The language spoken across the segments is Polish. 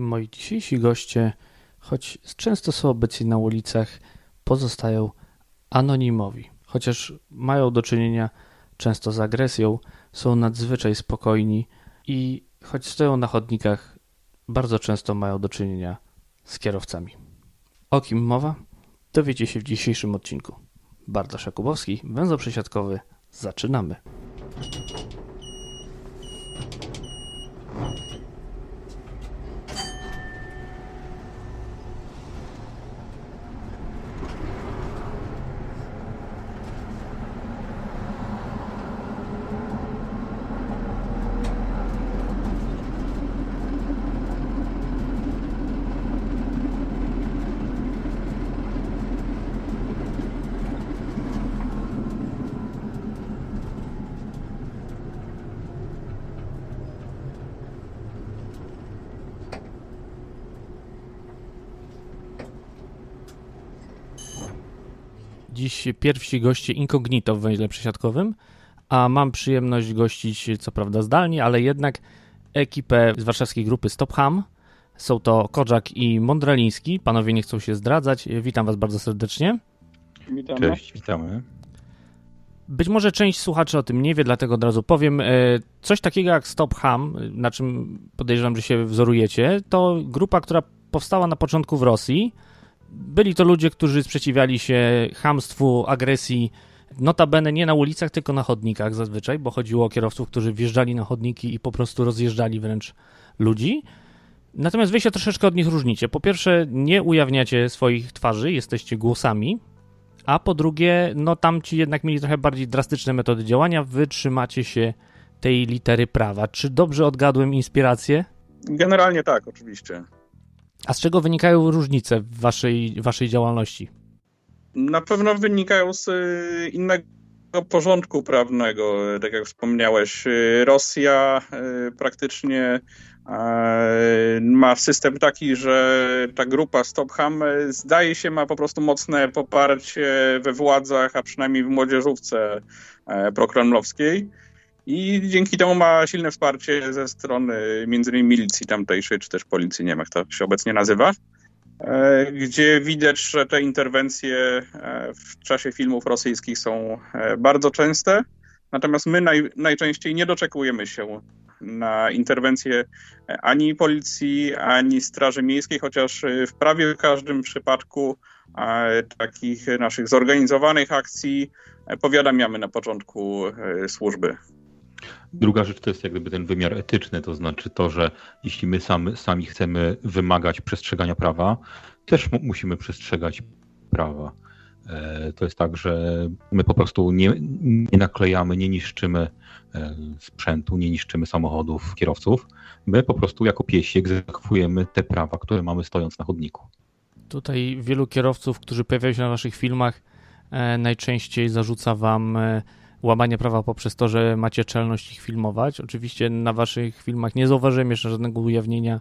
Moi dzisiejsi goście, choć często są obecni na ulicach, pozostają anonimowi. Chociaż mają do czynienia często z agresją, są nadzwyczaj spokojni i choć stoją na chodnikach, bardzo często mają do czynienia z kierowcami. O kim mowa? Dowiecie się w dzisiejszym odcinku. Bartosz Jakubowski, węzeł przesiadkowy. Zaczynamy. Dziś pierwsi goście incognito w węźle przesiadkowym, a mam przyjemność gościć, co prawda zdalnie, ale jednak ekipę z warszawskiej grupy Stop Ham. Są to Korzak i Mądraliński. Panowie nie chcą się zdradzać. Witam was bardzo serdecznie. Witamy. Cześć, witamy. Być może część słuchaczy o tym nie wie, dlatego od razu powiem. E, coś takiego jak Stop Ham, na czym podejrzewam, że się wzorujecie, to grupa, która powstała na początku w Rosji. Byli to ludzie, którzy sprzeciwiali się hamstwu, agresji, notabene nie na ulicach, tylko na chodnikach zazwyczaj, bo chodziło o kierowców, którzy wjeżdżali na chodniki i po prostu rozjeżdżali wręcz ludzi. Natomiast wy się troszeczkę od nich różnicie. Po pierwsze, nie ujawniacie swoich twarzy, jesteście głosami, a po drugie, no tamci jednak mieli trochę bardziej drastyczne metody działania, wy trzymacie się tej litery prawa. Czy dobrze odgadłem inspirację? Generalnie tak, oczywiście. A z czego wynikają różnice w waszej, waszej działalności? Na pewno wynikają z y, innego porządku prawnego. Tak jak wspomniałeś, y, Rosja y, praktycznie ma system taki, że ta grupa Stop Ham zdaje się ma po prostu mocne poparcie we władzach, a przynajmniej w młodzieżówce prokremlowskiej. I dzięki temu ma silne wsparcie ze strony między innymi milicji tamtejszej, czy też policji, nie wiem jak to się obecnie nazywa, gdzie widać, że te interwencje w czasie filmów rosyjskich są bardzo częste. Natomiast my naj, najczęściej nie doczekujemy się na interwencję ani policji, ani Straży Miejskiej, chociaż w prawie każdym przypadku takich naszych zorganizowanych akcji powiadamiamy na początku służby. Druga rzecz to jest jak gdyby ten wymiar etyczny, to znaczy to, że jeśli my sami, sami chcemy wymagać przestrzegania prawa, też musimy przestrzegać prawa. To jest tak, że my po prostu nie, nie naklejamy, nie niszczymy sprzętu, nie niszczymy samochodów, kierowców. My po prostu jako piesi egzekwujemy te prawa, które mamy stojąc na chodniku. Tutaj wielu kierowców, którzy pojawiają się na waszych filmach, najczęściej zarzuca wam łamanie prawa poprzez to, że macie czelność ich filmować. Oczywiście na waszych filmach nie zauważyłem jeszcze żadnego ujawnienia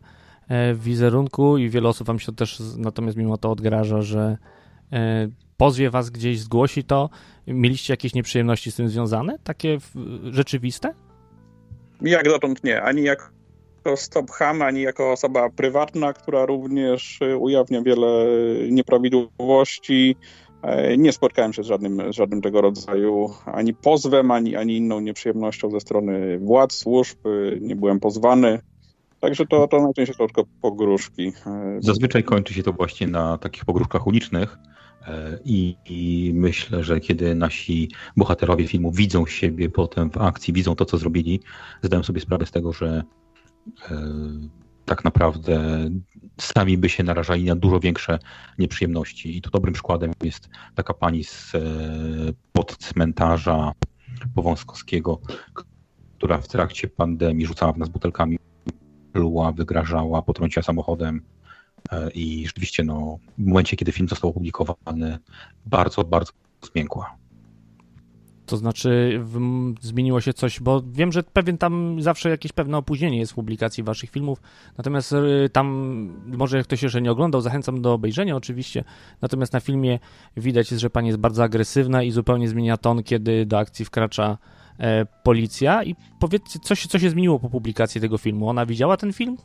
wizerunku i wiele osób wam się też natomiast mimo to odgraża, że pozwie was gdzieś, zgłosi to. Mieliście jakieś nieprzyjemności z tym związane? Takie rzeczywiste? Jak dotąd nie. Ani jako Stop Ham, ani jako osoba prywatna, która również ujawnia wiele nieprawidłowości. Nie spotkałem się z żadnym, z żadnym tego rodzaju ani pozwem, ani, ani inną nieprzyjemnością ze strony władz, służb. Nie byłem pozwany. Także to, to najczęściej to tylko pogróżki. Zazwyczaj kończy się to właśnie na takich pogróżkach ulicznych. I, I, myślę, że kiedy nasi bohaterowie filmu widzą siebie potem w akcji, widzą to, co zrobili, zdają sobie sprawę z tego, że e, tak naprawdę sami by się narażali na dużo większe nieprzyjemności. I tu dobrym przykładem jest taka pani z e, pod cmentarza Powązkowskiego, która w trakcie pandemii rzucała w nas butelkami, pluła, wygrażała, potrąciła samochodem. I rzeczywiście, no, w momencie, kiedy film został opublikowany, bardzo, bardzo zmiękła. To znaczy, w, zmieniło się coś, bo wiem, że pewien tam zawsze jakieś pewne opóźnienie jest w publikacji waszych filmów, natomiast y, tam, może ktoś jeszcze nie oglądał, zachęcam do obejrzenia oczywiście, natomiast na filmie widać, że pani jest bardzo agresywna i zupełnie zmienia ton, kiedy do akcji wkracza e, policja i powiedzcie, co się, co się zmieniło po publikacji tego filmu? Ona widziała ten film?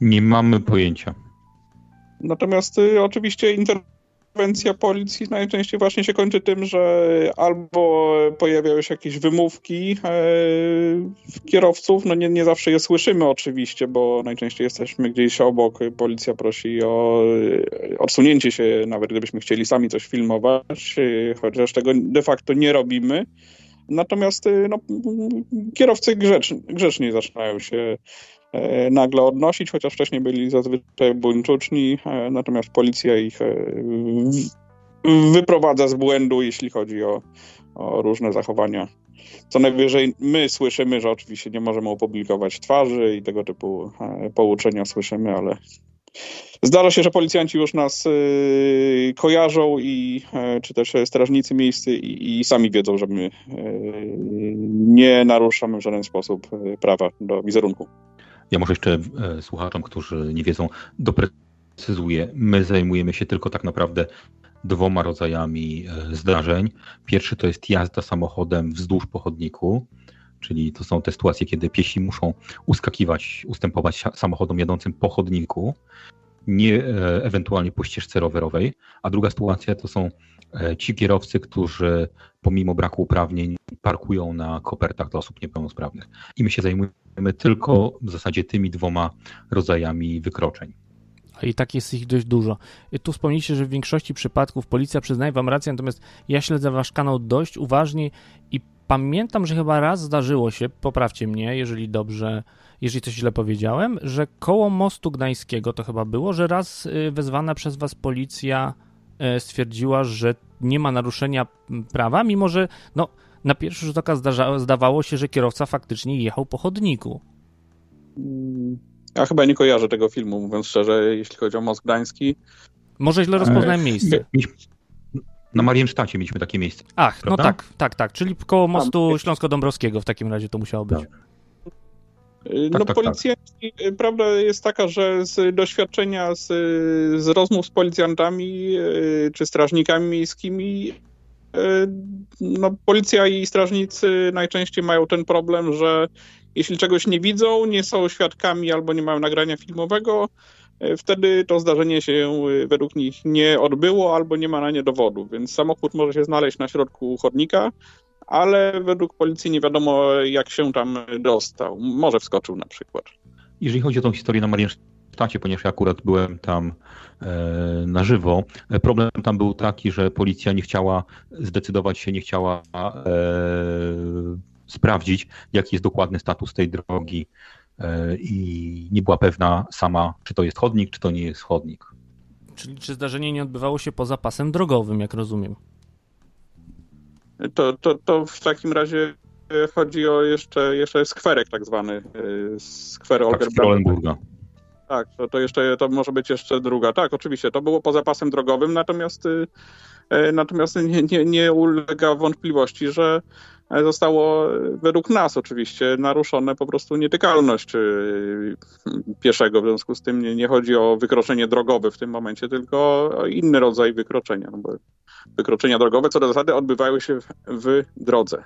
Nie mamy pojęcia. Natomiast y, oczywiście interwencja policji najczęściej właśnie się kończy tym, że albo pojawiają się jakieś wymówki e, kierowców, no nie, nie zawsze je słyszymy oczywiście, bo najczęściej jesteśmy gdzieś obok, policja prosi o e, odsunięcie się, nawet gdybyśmy chcieli sami coś filmować, e, chociaż tego de facto nie robimy. Natomiast no, kierowcy grzecz, grzecznie zaczynają się nagle odnosić, chociaż wcześniej byli zazwyczaj buńczuczni, e, natomiast policja ich e, wyprowadza z błędu, jeśli chodzi o, o różne zachowania. Co najwyżej my słyszymy, że oczywiście nie możemy opublikować twarzy i tego typu pouczenia słyszymy, ale Zdarza się, że policjanci już nas kojarzą i czy też strażnicy miejscy i, i, sami wiedzą, że my nie naruszamy w żaden sposób prawa do wizerunku. Ja może jeszcze e, słuchaczom, którzy nie wiedzą, doprecyzuję. My zajmujemy się tylko tak naprawdę dwoma rodzajami e, zdarzeń. Pierwszy to jest jazda samochodem wzdłuż pochodniku, czyli to są te sytuacje, kiedy piesi muszą uskakiwać, ustępować samochodom jadącym po chodniku nie e, ewentualnie po ścieżce rowerowej, a druga sytuacja to są e, ci kierowcy, którzy pomimo braku uprawnień parkują na kopertach dla osób niepełnosprawnych. I my się zajmujemy tylko w zasadzie tymi dwoma rodzajami wykroczeń. I tak jest ich dość dużo. Tu wspomnieliście, że w większości przypadków policja przyznaje wam rację, natomiast ja śledzę wasz kanał dość uważnie i pamiętam, że chyba raz zdarzyło się, poprawcie mnie, jeżeli dobrze jeżeli coś źle powiedziałem, że koło mostu gdańskiego to chyba było, że raz y, wezwana przez was policja y, stwierdziła, że nie ma naruszenia prawa, mimo że no, na pierwszy rzut oka zdarza, zdawało się, że kierowca faktycznie jechał po chodniku. Ja chyba nie kojarzę tego filmu, mówiąc szczerze, jeśli chodzi o most gdański. Może źle rozpoznałem miejsce. Na Mariensztacie mieliśmy takie miejsce. Ach, no prawda? no tak, tak, tak. Czyli koło mostu Śląsko-Dąbrowskiego w takim razie to musiało być. Tak. Y, no tak, tak, policjanci, tak. prawda jest taka, że z doświadczenia z, z rozmów z policjantami y, czy strażnikami miejskimi no, policja i strażnicy najczęściej mają ten problem, że jeśli czegoś nie widzą, nie są świadkami albo nie mają nagrania filmowego, wtedy to zdarzenie się według nich nie odbyło albo nie ma na nie dowodu. Więc samochód może się znaleźć na środku chodnika, ale według policji nie wiadomo, jak się tam dostał. Może wskoczył na przykład. Jeżeli chodzi o tą historię na Mariensztacie, ponieważ ja akurat byłem tam e, na żywo, e, problem tam był taki, że policja nie chciała zdecydować się, nie chciała e, sprawdzić, jaki jest dokładny status tej drogi e, i nie była pewna sama, czy to jest chodnik, czy to nie jest chodnik. Czyli czy zdarzenie nie odbywało się poza pasem drogowym, jak rozumiem? to, to, to w takim razie chodzi o jeszcze, jeszcze skwerek tak zwany, e, skwer tak, Tak, to, to jeszcze to może być jeszcze druga. Tak, oczywiście, to było poza pasem drogowym, natomiast e, natomiast nie, nie, nie ulega wątpliwości, że zostało według nas oczywiście naruszone po prostu nietykalność y, pieszego. W związku z tym nie, nie chodzi o wykroczenie drogowe w tym momencie, tylko o inny rodzaj wykroczenia. No bo wykroczenia drogowe co do zasady odbywały się w, w drodze,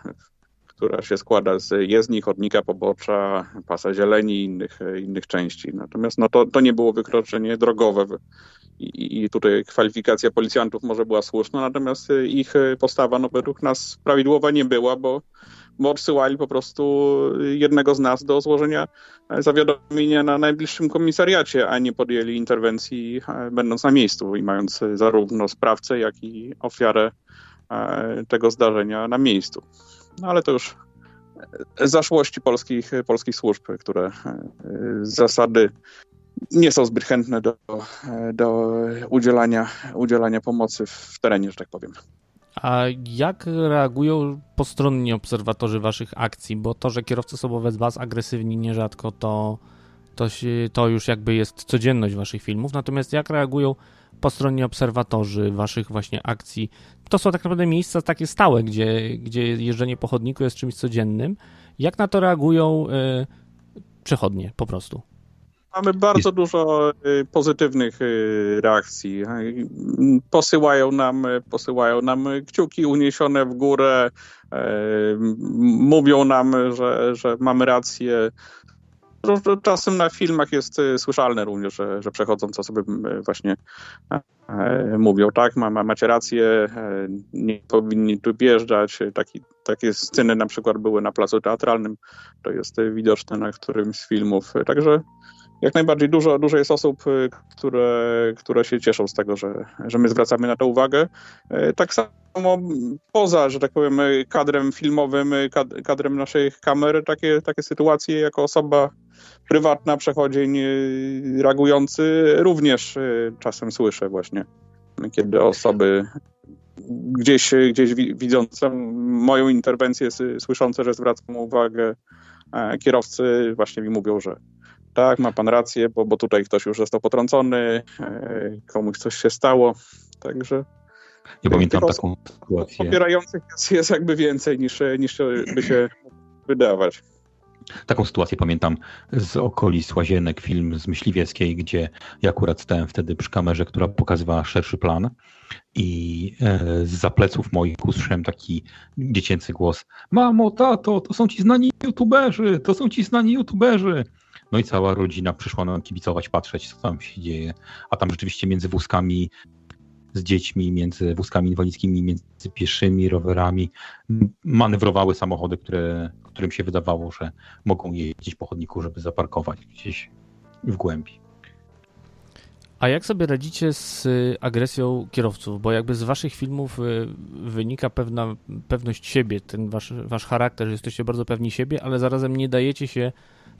która się składa z jezdni, chodnika, pobocza, pasa zieleni i innych, innych części. Natomiast no to, to nie było wykroczenie drogowe i, tutaj kwalifikacja policjantów może była słuszna, natomiast ich postawa no, według nas prawidłowa nie była, bo, bo odsyłali po prostu jednego z nas do złożenia zawiadomienia na najbliższym komisariacie, a nie podjęli interwencji e, będąc na miejscu i mając zarówno sprawcę, jak i ofiarę e, tego zdarzenia na miejscu. No ale to już zaszłości polskich, polskich służb, które e, zasady nie są zbyt chętne do, do udzielania, udzielania pomocy w terenie, że tak powiem. A jak reagują postronni obserwatorzy waszych akcji? Bo to, że kierowcy są wobec was agresywni nierzadko, to, to, to już jakby jest codzienność waszych filmów. Natomiast jak reagują postronni obserwatorzy waszych właśnie akcji? To są tak naprawdę miejsca takie stałe, gdzie, gdzie jeżdżenie po chodniku jest czymś codziennym. Jak na to reagują y, przechodnie po prostu? Mamy bardzo dużo y, pozytywnych y, reakcji. Posyłają nam, posyłają nam kciuki uniesione w górę, mówią nam, że, że mamy rację. czasem na filmach jest y, słyszalne również, że, że przechodząc osoby właśnie e, mówią, tak, ma, macie rację, e, nie powinni tu wjeżdżać. Taki, takie sceny na przykład były na placu teatralnym, to jest widoczne na którymś z filmów. Także jak najbardziej dużo, dużo jest osób, y, które, które się cieszą z tego, że, że my zwracamy na to uwagę. E, tak samo poza, że tak powiem, kadrem filmowym, kadrem naszych kamer, takie, takie sytuacje jako osoba prywatna, przechodzień y, reagujący również y, czasem słyszę właśnie, kiedy osoby gdzieś, gdzieś widzące moją interwencję, słyszące, że zwracam uwagę e, kierowcy, właśnie mi mówią, że tak, ma pan rację, bo, bo tutaj ktoś już został potrącony, e, komuś coś się stało, także... Ja pamiętam taką sytuację. Popierających jest, jest jakby więcej niż, niż by się wydawać. Taką sytuację pamiętam z okolic Łazienek, film z Myśliwieckiej, gdzie ja akurat stałem wtedy przy kamerze, która pokazywała szerszy plan i e, z pleców moich usłyszałem taki dziecięcy głos Mamo, tato, to są ci znani youtuberzy, to są ci znani youtuberzy. No i cała rodzina przyszła nam kibicować, patrzeć, co tam się dzieje. A tam rzeczywiście między wózkami z dziećmi, między wózkami inwalidzkimi, między pieszymi, rowerami manewrowały samochody, które, którym się wydawało, że mogą jeździć po chodniku, żeby zaparkować gdzieś w głębi. A jak sobie radzicie z y, agresją kierowców? Bo jakby z waszych filmów y, wynika pewna pewność siebie, ten wasz, wasz charakter, że jesteście bardzo pewni siebie, ale zarazem nie dajecie się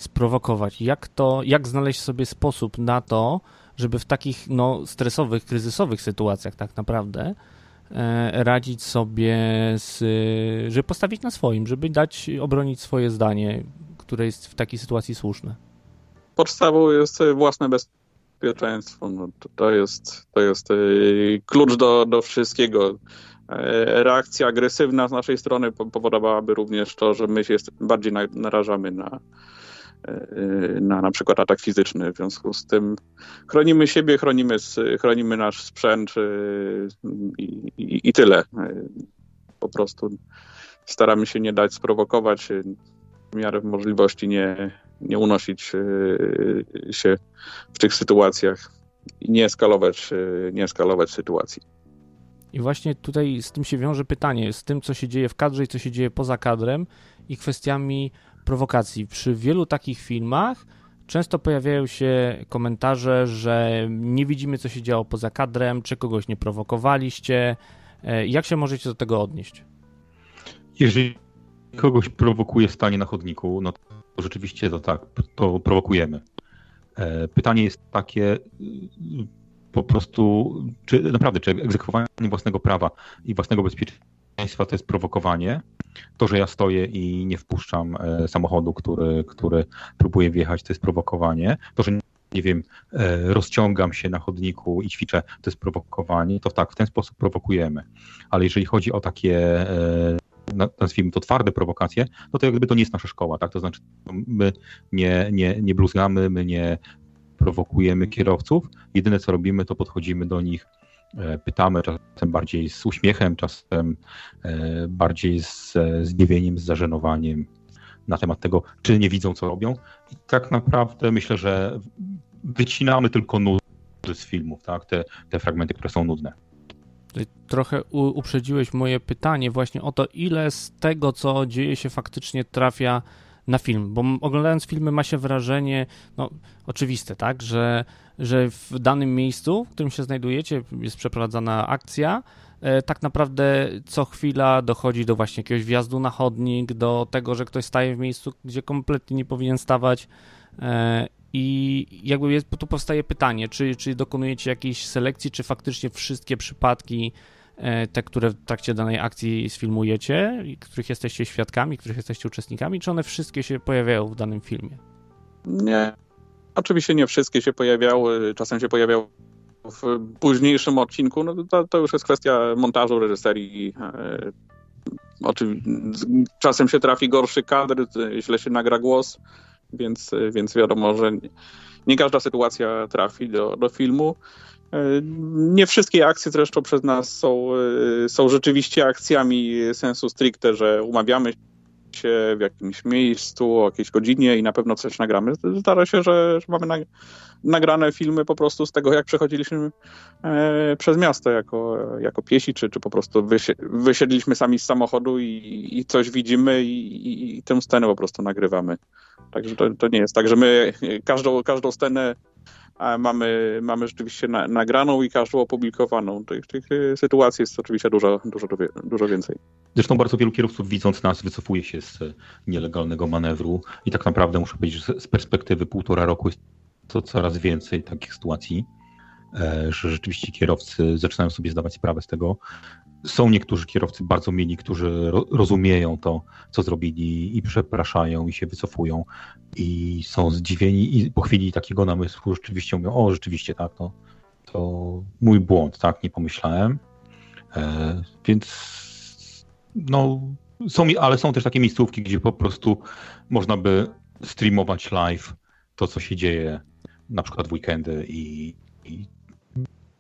sprowokować. Jak to, jak znaleźć sobie sposób na to, żeby w takich no, stresowych, kryzysowych sytuacjach tak naprawdę e, radzić sobie, z, żeby postawić na swoim, żeby dać, obronić swoje zdanie, które jest w takiej sytuacji słuszne. Podstawą jest własne bezpieczeństwo. No, to, jest, to jest e, klucz do, do wszystkiego. E, reakcja agresywna z naszej strony powodowałaby również to, że my się bardziej narażamy na, na na przykład atak fizyczny. W związku z tym chronimy siebie, chronimy, chronimy nasz sprzęt y, i, i, i tyle. Y, po prostu staramy się nie dać sprowokować, w miarę możliwości nie, nie unosić się w tych sytuacjach i nie eskalować, nie eskalować sytuacji. I właśnie tutaj z tym się wiąże pytanie, z tym, co się dzieje w kadrze i co się dzieje poza kadrem i kwestiami prowokacji. Przy wielu takich filmach często pojawiają się komentarze, że nie widzimy, co się działo poza kadrem, czy kogoś nie prowokowaliście. E, jak się możecie do tego odnieść? Jeżeli kogoś prowokuje stanie na chodniku, no to rzeczywiście to tak, to prowokujemy. E, pytanie jest takie, po prostu, czy naprawdę, czy egzekwowanie własnego prawa i własnego bezpieczeństwa to jest prowokowanie, to, że ja stoję i nie wpuszczam e, samochodu, który, który próbuje wjechać, to jest prowokowanie. To, że nie wiem, e, rozciągam się na chodniku i ćwiczę, to jest prowokowanie, to tak, w ten sposób prowokujemy. Ale jeżeli chodzi o takie e, nazwijmy to twarde prowokacje, no to jakby to nie jest nasza szkoła, tak? To znaczy my nie, nie, nie bluzgamy, my nie prowokujemy kierowców. Jedyne co robimy, to podchodzimy do nich pytamy, czasem bardziej z uśmiechem, czasem e, bardziej z zdziwieniem, z zażenowaniem na temat tego, czy nie widzą, co robią. I tak naprawdę myślę, że wycinamy tylko nudy z filmów, tak? te, te fragmenty, które są nudne. Trochę uprzedziłeś moje pytanie właśnie o to, ile z tego, co dzieje się faktycznie trafia na film, bo oglądając filmy ma się wrażenie, no oczywiste, tak, że, że w danym miejscu, w którym się znajdujecie, jest przeprowadzana akcja, e, tak naprawdę co chwila dochodzi do właśnie jakiegoś wjazdu na chodnik, do tego, że ktoś staje w miejscu, gdzie kompletnie nie powinien stawać e, i jakby jest, tu powstaje pytanie, czy, czy dokonujecie jakiejś selekcji, czy faktycznie wszystkie przypadki te, które w trakcie danej akcji sfilmujecie, których jesteście świadkami, których jesteście uczestnikami, czy one wszystkie się pojawiają w danym filmie? Nie. Oczywiście nie wszystkie się pojawiały, czasem się pojawiały w późniejszym odcinku, no to, to już jest kwestia montażu, reżyserii. E, czasem się trafi gorszy kadr, źle się nagra głos, więc, więc wiadomo, że nie każda sytuacja trafi do, do filmu. E, nie wszystkie akcje zresztą przez nas są, e, są rzeczywiście akcjami sensu stricte, że umawiamy się w jakimś miejscu, o jakiejś godzinie i na pewno coś nagramy. Zdarza się, że, że mamy na, nagrane filmy po prostu z tego, jak przechodziliśmy e, przez miasto jako, jako piesi, czy, czy po prostu wysi wysiedliśmy sami z samochodu i, i coś widzimy i, i, i, tę scenę po prostu nagrywamy. Także to, to nie jest tak, że my każdą, każdą scenę mamy, mamy rzeczywiście na, nagraną i każdą opublikowaną. Tych, tych sytuacji jest oczywiście dużo, dużo, dużo więcej. Zresztą bardzo wielu kierowców widząc nas wycofuje się z nielegalnego manewru i tak naprawdę muszę powiedzieć, że z perspektywy półtora roku jest to coraz więcej takich sytuacji, e, że rzeczywiście kierowcy zaczynają sobie zdawać sprawę z tego. Są niektórzy kierowcy bardzo mili, którzy rozumieją to, co zrobili i przepraszają i się wycofują i są zdziwieni i po chwili takiego namysłu rzeczywiście mówią, o rzeczywiście tak, to, to mój błąd, tak, nie pomyślałem. E, więc no, są, ale są też takie miejscówki, gdzie po prostu można by streamować live to, co się dzieje na przykład w weekendy i, i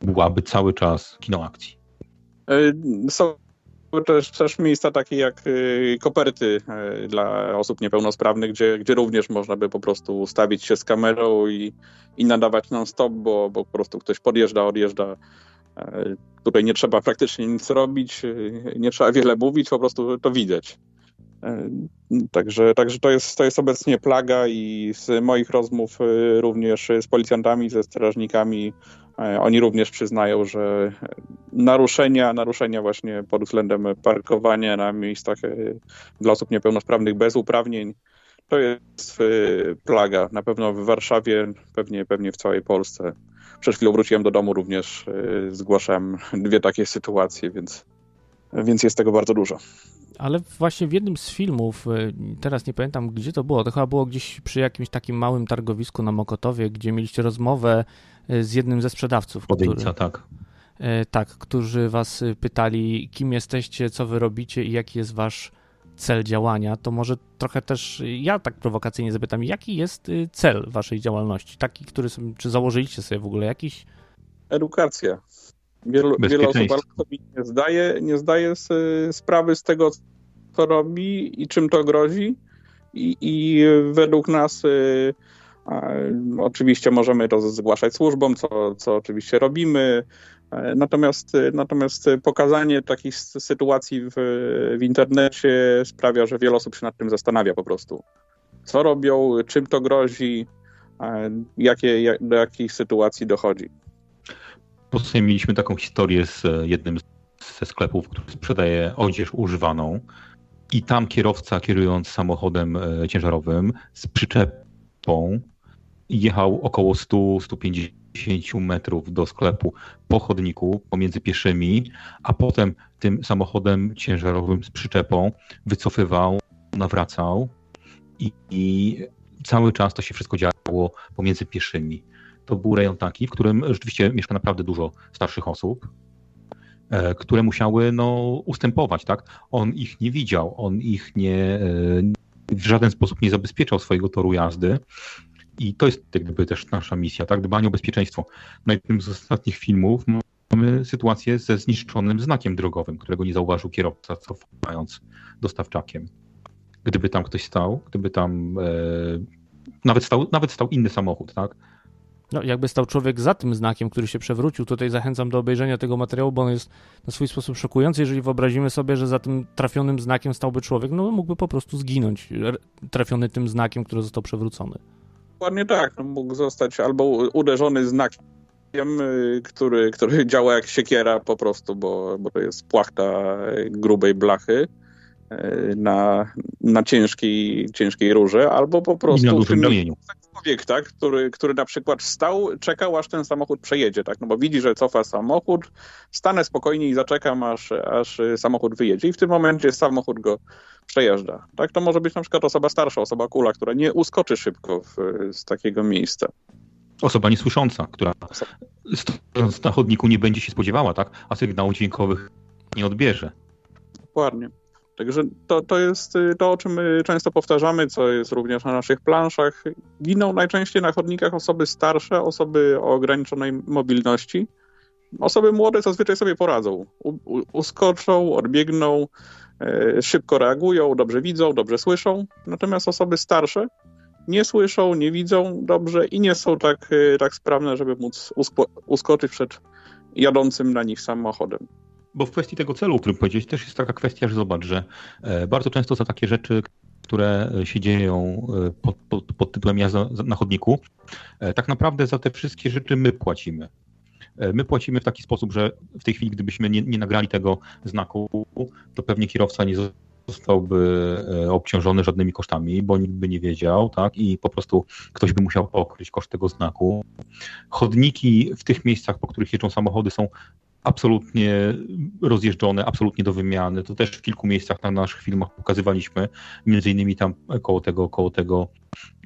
byłaby cały czas kino akcji. E, są też, też miejsca takie jak e, koperty e, dla osób niepełnosprawnych, gdzie, gdzie również można by po prostu ustawić się z kamerą i, i nadawać non-stop, bo, bo po prostu ktoś podjeżdża, odjeżdża. Tutaj nie trzeba praktycznie nic robić, nie trzeba wiele mówić, po prostu to widać. Także, także to, jest, to jest obecnie plaga i z moich rozmów również z policjantami, ze strażnikami, oni również przyznają, że naruszenia, naruszenia właśnie pod względem parkowania na miejscach e, dla osób niepełnosprawnych bez uprawnień, to jest y, plaga. Na pewno w Warszawie, pewnie, pewnie w całej Polsce. Przed chwilą wróciłem do domu, również y, zgłaszałem dwie takie sytuacje, więc, więc jest tego bardzo dużo ale właśnie w jednym z filmów, e, teraz nie pamiętam gdzie to było, to chyba było gdzieś przy jakimś takim małym targowisku na Mokotowie, gdzie mieliście rozmowę e, z jednym ze sprzedawców. Podejca, który, tak. E, tak, którzy was pytali, kim jesteście, co wy robicie i jaki jest wasz cel działania, to może trochę też ja tak prowokacyjnie zapytam, jaki jest cel waszej działalności? Taki, który sobie, czy założyliście sobie w ogóle jakiś? Edukacja. Wielu, wiele osób sobie nie zdaje, nie zdaje sprawy z tego, co robi i czym to grozi. I, i według nas y, oczywiście możemy to zgłaszać służbom, co, co oczywiście robimy. Natomiast, natomiast pokazanie takich sytuacji w, w internecie sprawia, że wiele osób się nad tym zastanawia po prostu. Co robią, czym to grozi, jakie, jak, do jakich sytuacji dochodzi. Potem mieliśmy taką historię z e, jednym ze sklepów, który sprzedaje odzież używaną i tam kierowca kierując samochodem e, ciężarowym z przyczepą jechał około 100-150 metrów do sklepu po chodniku pomiędzy pieszymi, a potem tym samochodem ciężarowym z przyczepą wycofywał, nawracał i, i cały czas to się wszystko działo pomiędzy pieszymi to był rejon taki, w którym rzeczywiście mieszka naprawdę dużo starszych osób, e, które musiały no, ustępować, tak? On ich nie widział, on ich nie, e, w żaden sposób nie zabezpieczał swojego toru jazdy. I to jest jak gdyby też nasza misja, tak? Dbanie o bezpieczeństwo. Na jednym z ostatnich filmów mamy sytuację ze zniszczonym znakiem drogowym, którego nie zauważył kierowca, cofając dostawczakiem. Gdyby tam ktoś stał, gdyby tam e, nawet, stał, nawet stał inny samochód, tak? No, jakby stał człowiek za tym znakiem, który się przewrócił, tutaj zachęcam do obejrzenia tego materiału, bo on jest na swój sposób szokujący. Jeżeli wyobrazimy sobie, że za tym trafionym znakiem stałby człowiek, no mógłby po prostu zginąć, trafiony tym znakiem, który został przewrócony. Dokładnie tak. No, mógł zostać albo uderzony znakiem, y, który, który działa jak siekiera po prostu, bo, bo to jest płachta grubej blachy y, na, na ciężkiej, ciężkiej rurze, albo po prostu... I na dużym ramieniu człowiek, tak, który, który na przykład wstał, czekał, aż ten samochód przejedzie, tak, no bo widzi, że cofa samochód, stanę spokojnie i zaczekam, aż, aż samochód wyjedzie i w tym momencie samochód go przejeżdża, tak, to może być na przykład osoba starsza, osoba kula, która nie uskoczy szybko w, z takiego miejsca. Osoba niesłysząca, która stojąc na chodniku nie będzie się spodziewała, tak, a sygnałów dźwiękowych nie odbierze. Dokładnie. Także to, to jest y, to, o czym my często powtarzamy, co jest również na naszych planszach. Giną najczęściej na chodnikach osoby starsze, osoby o ograniczonej mobilności. Osoby młode zazwyczaj sobie poradzą. U, u, uskoczą, odbiegną, szybko reagują, dobrze widzą, dobrze słyszą, natomiast osoby starsze nie słyszą, nie widzą dobrze i nie są tak, tak sprawne, żeby móc uskoczyć przed jadącym na nich samochodem. Bo w kwestii tego celu, o którym powiedziałeś, też jest taka kwestia, że zobacz, że bardzo często za takie rzeczy, które się dzieją pod, pod, pod tytułem jazda na chodniku, tak naprawdę za te wszystkie rzeczy my płacimy. E, my płacimy w taki sposób, że w tej chwili, gdybyśmy nie, nie nagrali tego znaku, to pewnie kierowca nie zostałby e, obciążony żadnymi kosztami, bo nikt by nie wiedział, tak? I po prostu ktoś by musiał pokryć koszt tego znaku. Chodniki w tych miejscach, po których jeżdżą samochody, są absolutnie rozjeżdżone, absolutnie do wymiany. To też w kilku miejscach na naszych filmach pokazywaliśmy, między innymi tam koło tego, koło tego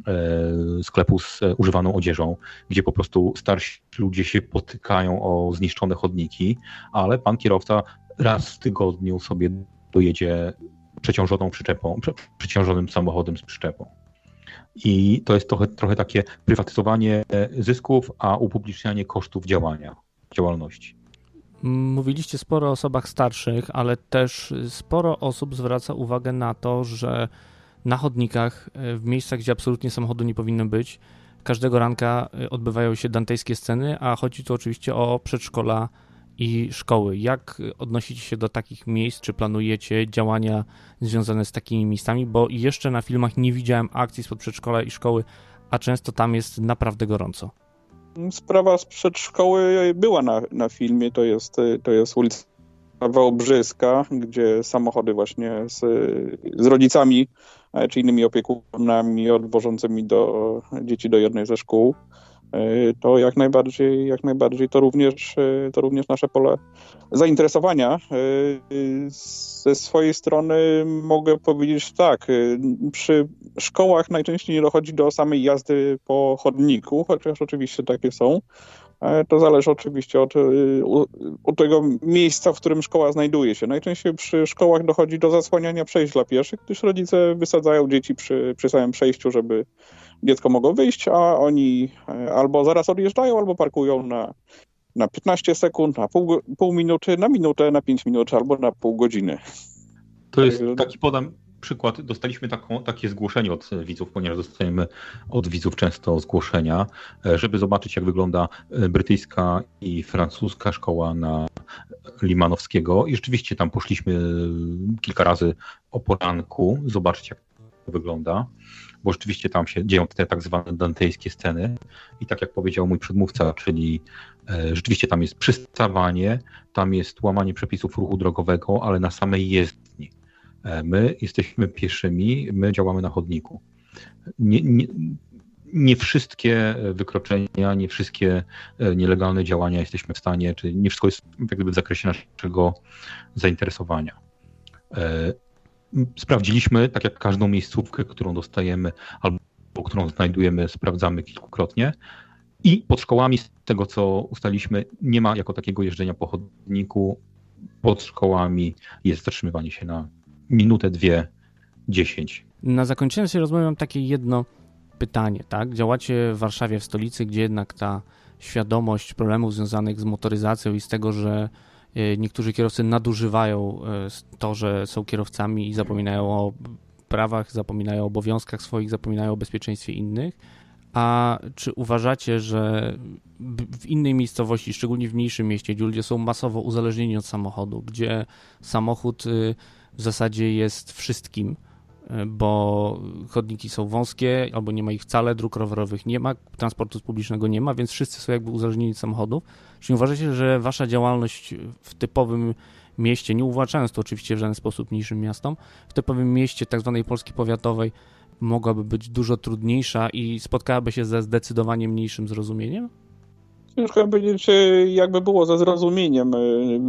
e, sklepu z e, używaną odzieżą, gdzie po prostu starsi ludzie się potykają o zniszczone chodniki, ale pan kierowca raz w tygodniu sobie dojedzie przeciążoną przyczepą, przeciążonym samochodem z przyczepą. I to jest trochę, trochę takie prywatyzowanie zysków, a upublicznianie kosztów działania, działalności. Mówiliście sporo o osobach starszych, ale też sporo osób zwraca uwagę na to, że na chodnikach, e, w miejscach, gdzie absolutnie samochodu nie powinno być, każdego ranka e, odbywają się dantejskie sceny, a chodzi tu oczywiście o przedszkola i szkoły. Jak odnosicie się do takich miejsc? Czy planujecie działania związane z takimi miejscami? Bo jeszcze na filmach nie widziałem akcji spod przedszkola i szkoły, a często tam jest naprawdę gorąco. Sprawa z przedszkoły była na, na filmie, to jest, to jest ulica Wałbrzyska, gdzie samochody właśnie z, z rodzicami e, czy innymi opiekunami odwożącymi do dzieci do jednej ze szkół to jak najbardziej, jak najbardziej to również, e, to również nasze pole zainteresowania. E, ze swojej strony mogę powiedzieć tak, przy szkołach najczęściej nie dochodzi do samej jazdy po chodniku, chociaż oczywiście takie są. To zależy oczywiście od, od, tego miejsca, w którym szkoła znajduje się. Najczęściej przy szkołach dochodzi do zasłaniania przejść dla pieszych, gdyż rodzice wysadzają dzieci przy, przy samym przejściu, żeby dziecko mogło wyjść, a oni e, albo zaraz odjeżdżają, albo parkują na, na 15 sekund, na pół, pół minuty, na minutę, na 5 minut, albo na pół godziny. To jest taki podam przykład. Dostaliśmy taką, takie zgłoszenie od widzów, ponieważ dostajemy od widzów często zgłoszenia, e, żeby zobaczyć, jak wygląda e, brytyjska i francuska szkoła na Limanowskiego. I rzeczywiście tam poszliśmy kilka razy o poranku, zobaczyć, jak to wygląda bo rzeczywiście tam się dzieją te tak zwane dantejskie sceny i tak jak powiedział mój przedmówca, czyli e, rzeczywiście tam jest przystawanie, tam jest łamanie przepisów ruchu drogowego, ale na samej jezdni. E, my jesteśmy pieszymi, my działamy na chodniku. Nie, nie, nie wszystkie wykroczenia, nie wszystkie e, nielegalne działania jesteśmy w stanie, czy nie wszystko jest jak gdyby w zakresie naszego zainteresowania sprawdziliśmy, tak jak każdą miejscówkę, którą dostajemy albo którą znajdujemy, sprawdzamy kilkukrotnie. I pod szkołami, z tego co ustaliśmy, nie ma jako takiego jeżdżenia po chodniku. Pod szkołami jest zatrzymywanie się na minutę, dwie, dziesięć. Na zakończenie tej rozmowy mam takie jedno pytanie, tak? Działacie w Warszawie, w stolicy, gdzie jednak ta świadomość problemów związanych z motoryzacją i z tego, że niektórzy kierowcy nadużywają e, to, że są kierowcami i zapominają o prawach, zapominają o obowiązkach swoich, zapominają o bezpieczeństwie innych. A czy uważacie, że w innej miejscowości, szczególnie w mniejszym mieście, gdzie ludzie są masowo uzależnieni od samochodu, gdzie samochód y, w zasadzie jest wszystkim, y, bo chodniki są wąskie albo nie ma ich wcale, dróg rowerowych nie ma, transportu publicznego nie ma, więc wszyscy są jakby uzależnieni od samochodów. Czy nie uważacie, że wasza działalność w typowym mieście, nie uwłaczając to oczywiście w żaden sposób mniejszym miastom, w typowym mieście tak zwanej Polski powiatowej mogłaby być dużo trudniejsza i spotkałaby się ze zdecydowanie mniejszym zrozumieniem? Ciężko powiedzieć, jakby było ze zrozumieniem.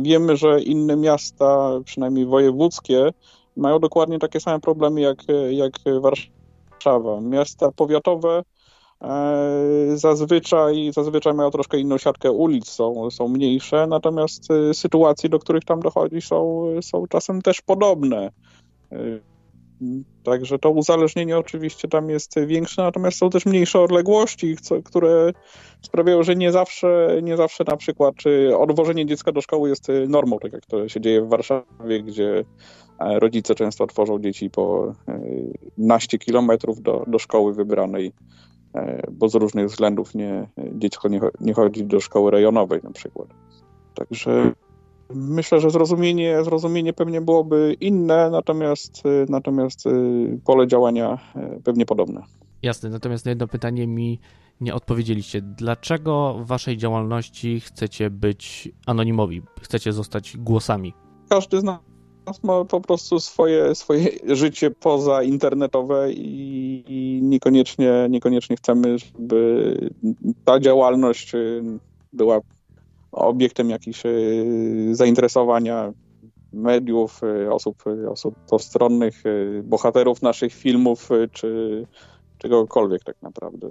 Wiemy, że inne miasta, przynajmniej wojewódzkie, mają dokładnie takie same problemy jak, jak Warszawa. Miasta powiatowe zazwyczaj, zazwyczaj mają troszkę inną siatkę ulic, są, są mniejsze, natomiast e, sytuacje, do których tam dochodzi, są, są czasem też podobne. E, także to uzależnienie oczywiście tam jest większe, natomiast są też mniejsze odległości, które sprawiają, że nie zawsze, nie zawsze na przykład odwożenie dziecka do szkoły jest normą, tak jak to się dzieje w Warszawie, gdzie rodzice często odwożą dzieci po naście kilometrów do, do szkoły wybranej, bo z różnych względów nie, dziecko nie, nie chodzi do szkoły rejonowej na przykład. Także myślę, że zrozumienie, zrozumienie pewnie byłoby inne, natomiast, natomiast pole działania pewnie podobne. Jasne, natomiast na jedno pytanie mi nie odpowiedzieliście. Dlaczego w waszej działalności chcecie być anonimowi? Chcecie zostać głosami? Każdy z nas ma po prostu swoje, swoje życie poza internetowe i, i niekoniecznie, niekoniecznie chcemy, żeby ta działalność była obiektem jakichś y, zainteresowania mediów, y, osób, osób postronnych, y, bohaterów naszych filmów, czy czegokolwiek tak naprawdę.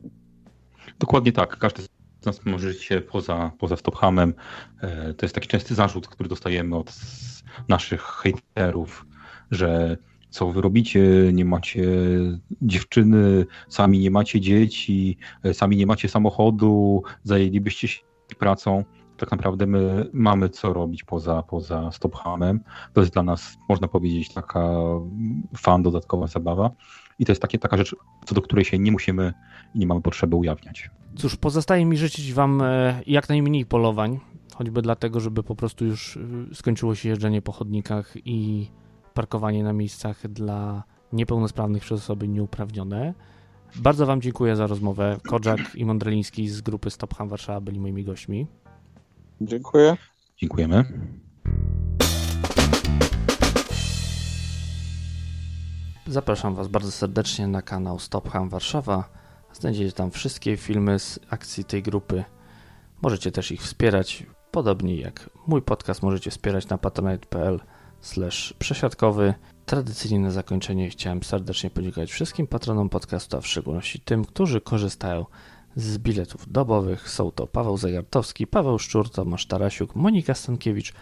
Dokładnie tak. Każdy z nas może żyć się poza, poza Stophamem. E, to jest taki częsty zarzut, który dostajemy od naszych hejterów, że co wy robicie, nie macie dziewczyny, sami nie macie dzieci, e, sami nie macie samochodu, zajęlibyście się pracą. Tak naprawdę my mamy co robić poza, poza Stophamem. To jest dla nas, można powiedzieć, taka fan, dodatkowa zabawa. I to jest takie, taka rzecz, co do której się nie musimy i nie mamy potrzeby ujawniać. Cóż, pozostaje mi życzyć Wam e, jak najmniej polowań, choćby dlatego, żeby po prostu już e, skończyło się jeżdżenie po chodnikach i parkowanie na miejscach dla niepełnosprawnych przez osoby nieuprawnione. Bardzo Wam dziękuję za rozmowę. Kodzak i Mądraliński z grupy Stop Ham Warszawa byli moimi gośćmi. Dziękuję. Dziękujemy. Zapraszam Was bardzo serdecznie na kanał Stop Ham Warszawa. Znajdziecie tam wszystkie filmy z akcji tej grupy. Możecie też ich wspierać, podobnie jak mój podcast możecie wspierać na patronite.pl przesiadkowy. Tradycyjnie na zakończenie chciałem serdecznie podziękować wszystkim patronom podcastu, a w szczególności tym, którzy korzystają z biletów dobowych. Są to Paweł Zagartowski, Paweł Szczur, Tomasz Tarasiuk, Monika Stankiewicz,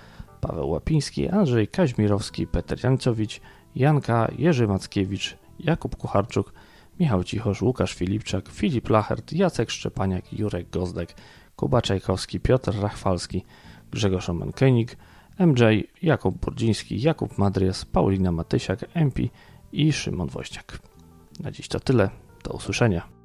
Paweł Łapiński, Andrzej Kaźmirowski, Peter Jancowicz, Janka, Jerzy Mackiewicz, Jakub Kucharczuk, Michał Cichosz, Łukasz Filipczak, Filip Lachert, Jacek Szczepaniak, Jurek Gozdek, Kuba Czajkowski, Piotr Rachwalski, Grzegorz Omenkenik, MJ, Jakub Burdziński, Jakub Madrias, Paulina Matysiak, MP i Szymon Woźniak. Na dziś to tyle. Do usłyszenia.